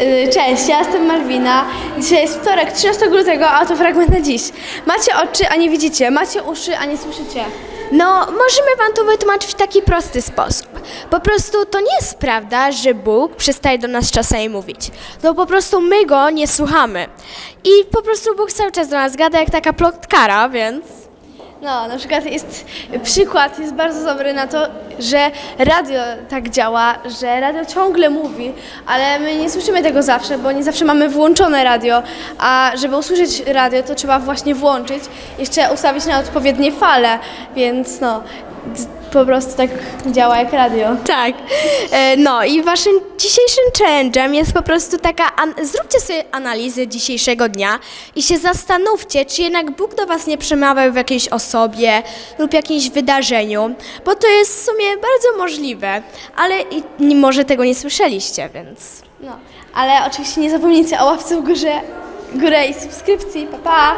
Y, Cześć, ja jestem Malwina. Dzisiaj jest wtorek, 13 lutego, a to fragment na dziś. Macie oczy, a nie widzicie. Macie uszy, a nie słyszycie. No, możemy wam to wytłumaczyć w taki prosty sposób. Po prostu to nie jest prawda, że Bóg przestaje do nas czasami mówić. To po prostu my go nie słuchamy. I po prostu Bóg cały czas do nas gada jak taka plotkara, więc... No, na przykład jest przykład, jest bardzo dobry na to, że radio tak działa, że radio ciągle mówi, ale my nie słyszymy tego zawsze, bo nie zawsze mamy włączone radio, a żeby usłyszeć radio, to trzeba właśnie włączyć, jeszcze ustawić na odpowiednie fale, więc no, po prostu tak działa jak radio. Tak. E, No i waszym dzisiejszym challenge'em jest po prostu taka, an- zróbcie sobie analizę dzisiejszego dnia i się zastanówcie, czy jednak Bóg do was nie przemawiał w jakiejś osobie lub jakimś wydarzeniu, bo to jest w sumie bardzo możliwe, ale i, i może tego nie słyszeliście, więc... No, ale oczywiście nie zapomnijcie o łapce w górze, górę i subskrypcji. Pa, pa!